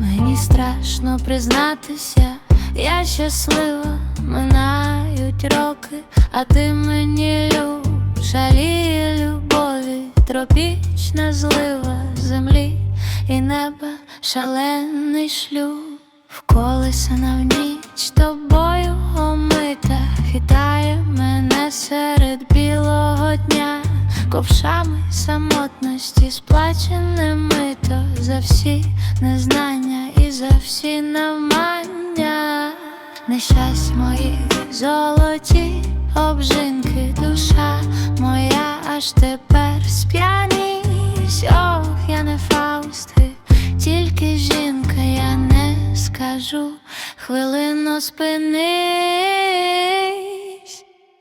Мені страшно признатися, я щаслива, минають роки, а ти мені люб, жаліє любові, тропічна злива землі і неба, шалений шлюб, вколесана в ніч тобою омита, хитає мене серед білого дня, ковшами самотності, сплачене мито за всі незнання за всі навмання, нещасть мої золоті обжинки, душа моя аж тепер сп'яність, ох, я не Фаусти, тільки жінка, я не скажу, хвилину спинись,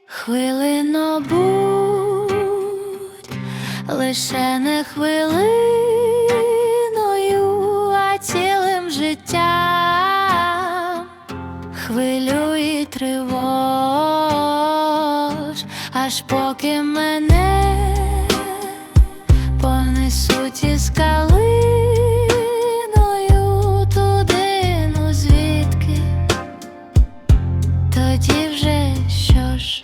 хвилину будь, лише не хвилиною, цілим життям, хвилю і тривож, аж поки мене понесуть із калиною туди, ну звідки, тоді вже що ж.